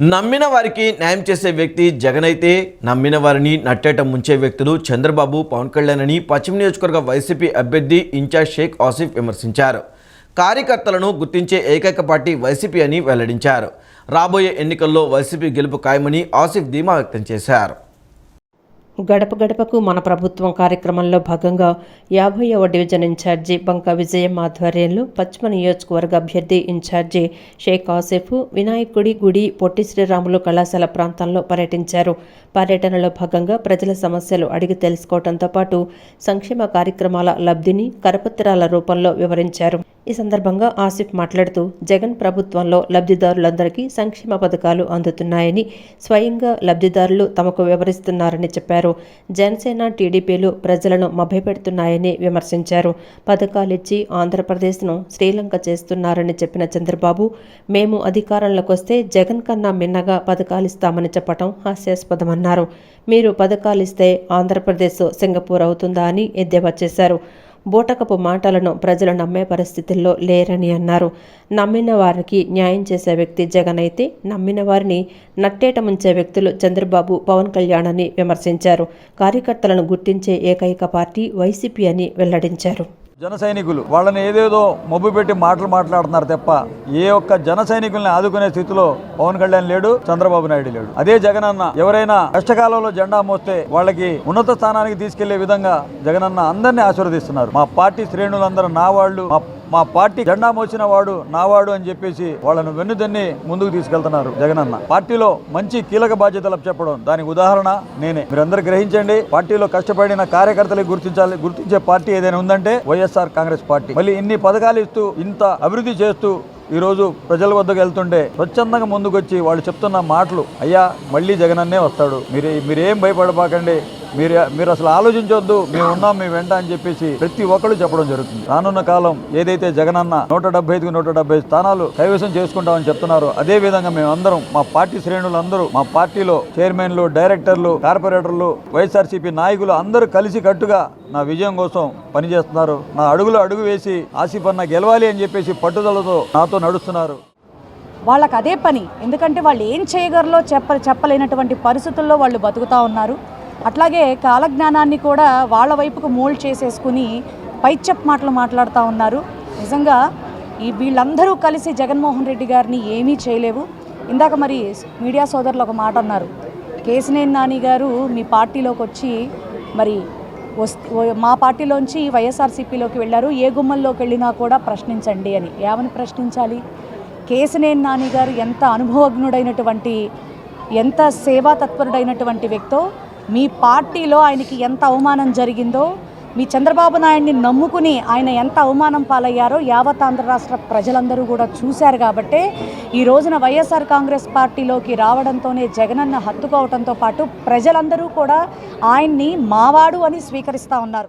నమ్మిన వారికి న్యాయం చేసే వ్యక్తి జగన్ అయితే నమ్మిన వారిని నట్టేట ముంచే వ్యక్తులు చంద్రబాబు పవన్ కళ్యాణ్ అని పశ్చిమ నియోజకవర్గ వైసీపీ అభ్యర్థి ఇన్ఛార్జ్ షేక్ ఆసిఫ్ విమర్శించారు. కార్యకర్తలను గుర్తించే ఏకైక పార్టీ వైసీపీ అని వెల్లడించారు. రాబోయే ఎన్నికల్లో వైసీపీ గెలుపు ఖాయమని ఆసిఫ్ ధీమా వ్యక్తం చేశారు. గడప గడపకు మన ప్రభుత్వం కార్యక్రమంలో భాగంగా యాభైవ డివిజన్ ఇన్ఛార్జి బంక విజయం ఆధ్వర్యంలో పశ్చిమ నియోజకవర్గ అభ్యర్థి ఇన్ఛార్జి షేక్ ఆసిఫ్ వినాయకుడి గుడి పొట్టి శ్రీరాములు కళాశాల ప్రాంతంలో పర్యటించారు. పర్యటనలో భాగంగా ప్రజల సమస్యలు అడిగి తెలుసుకోవడంతో పాటు సంక్షేమ కార్యక్రమాల లబ్ధిని కరపత్రాల రూపంలో వివరించారు. ఈ సందర్భంగా ఆసిఫ్ మాట్లాడుతూ జగన్ ప్రభుత్వంలో లబ్ధిదారులందరికీ సంక్షేమ పథకాలు అందుతున్నాయని స్వయంగా లబ్ధిదారులు తమకు వివరిస్తున్నారని చెప్పారు. జనసేన టీడీపీలు ప్రజలను మభ్యపెడుతున్నాయని విమర్శించారు. పథకాలిచ్చి ఆంధ్రప్రదేశ్ను శ్రీలంక చేస్తున్నారని చెప్పిన చంద్రబాబు మేము అధికారంలోకి వస్తే జగన్ కన్నా మిన్నగా పథకాలిస్తామని చెప్పడం హాస్యాస్పదమన్నారు. మీరు పథకాలిస్తే ఆంధ్రప్రదేశ్ సింగపూర్ అవుతుందా అని ఎద్దేవా చేశారు. బూటకపు మాటలను ప్రజలు నమ్మే పరిస్థితుల్లో లేరని అన్నారు. నమ్మిన వారికి న్యాయం చేసే వ్యక్తి జగన్ అయితే నమ్మిన వారిని నట్టేట ముంచే వ్యక్తులు చంద్రబాబు పవన్ కళ్యాణ్ అని విమర్శించారు. కార్యకర్తలను గుర్తించే ఏకైక పార్టీ వైసీపీ అని వెల్లడించారు. జన సైనికులు వాళ్ళని ఏదేదో మబ్బు పెట్టి మాటలు మాట్లాడుతున్నారు తప్ప ఏ ఒక్క జన సైనికుల్ని ఆదుకునే స్థితిలో పవన్ కళ్యాణ్ లేడు చంద్రబాబు నాయుడు లేడు. అదే జగనన్న ఎవరైనా కష్టకాలంలో జెండా మోస్తే వాళ్ళకి ఉన్నత స్థానానికి తీసుకెళ్ళే విధంగా జగనన్న అందరినీ ఆశీర్వదిస్తున్నారు. మా పార్టీ శ్రేణులందరూ నా వాళ్ళు మా మా పార్టీ జెండా మోసిన వాడు నావాడు అని చెప్పేసి వాళ్ళను వెన్నుదన్ని ముందుకు తీసుకెళ్తున్నారు జగనన్న. పార్టీలో మంచి కీలక బాధ్యతలు చెప్పడం దానికి ఉదాహరణ నేనే. మీరందరూ గ్రహించండి పార్టీలో కష్టపడిన కార్యకర్తలకు గుర్తించాలి గుర్తించే పార్టీ ఏదైనా ఉందంటే వైఎస్ఆర్ కాంగ్రెస్ పార్టీ. మళ్ళీ ఇన్ని పథకాలు ఇస్తూ ఇంత అభివృద్ధి చేస్తూ ఈ రోజు ప్రజల వద్దకు వెళ్తుంటే స్వచ్ఛందంగా ముందుకొచ్చి వాళ్ళు చెప్తున్న మాటలు అయ్యా మళ్ళీ జగనన్నే వస్తాడు. మీరు మీరేం భయపడబాకండి మీరు మీరు అసలు ఆలోచించొద్దు మేము ఉన్నాం మేము వెంట అని చెప్పేసి ప్రతి ఒక్కళ్ళు చెప్పడం జరుగుతుంది. రానున్న కాలం ఏదైతే జగనన్న నూట డెబ్బై ఐదుకు నూట డెబ్బై స్థానాలు కైవసం చేసుకుంటామని చెప్తున్నారు అదే విధంగా మేము మా పార్టీ శ్రేణులందరూ మా పార్టీలో చైర్మన్లు డైరెక్టర్లు కార్పొరేటర్లు వైఎస్ఆర్సీపీ నాయకులు అందరూ కలిసి కట్టుగా నా విజయం కోసం పనిచేస్తున్నారు. నా అడుగులో అడుగు వేసి ఆసిఫ్ అన్న గెలవాలి అని చెప్పేసి పట్టుదలతో నాతో నడుస్తున్నారు. వాళ్ళకి అదే పని. ఎందుకంటే వాళ్ళు ఏం చేయగలరో చెప్ప చెప్పలేనటువంటి పరిస్థితుల్లో వాళ్ళు బతుకుతూ ఉన్నారు. అట్లాగే కాలజ్ఞానాన్ని కూడా వాళ్ళ వైపుకు మోల్డ్ చేసేసుకుని పైచెప్ మాటలు మాట్లాడుతూ ఉన్నారు. నిజంగా ఈ వీళ్ళందరూ కలిసి జగన్మోహన్ రెడ్డి గారిని ఏమీ చేయలేవు. ఇందాక మరి మీడియా సోదరులు ఒక మాట అన్నారు. కేసినేని నాని గారు మీ పార్టీలోకి వచ్చి మరి మా పార్టీలోంచి వైఎస్ఆర్సీపీలోకి వెళ్ళారు. ఏ గుమ్మల్లోకి వెళ్ళినా కూడా ప్రశ్నించండి అని. ఏమని ప్రశ్నించాలి? కేసినేని నాని గారు ఎంత అనుభవజ్ఞుడైనటువంటి ఎంత సేవా తత్పరుడైనటువంటి వ్యక్తో మీ పార్టీలో ఆయనకి ఎంత అవమానం జరిగిందో మీ చంద్రబాబు నాయుడిని నమ్ముకుని ఆయన ఎంత అవమానం పాలయ్యారో యావత్ ఆంధ్ర రాష్ట్ర ప్రజలందరూ కూడా చూశారు కాబట్టే ఈ రోజున వైఎస్ఆర్ కాంగ్రెస్ పార్టీలోకి రావడంతోనే జగనన్న హత్తుకోవడంతో పాటు ప్రజలందరూ కూడా ఆయన్ని మావాడు అని స్వీకరిస్తూ ఉన్నారు.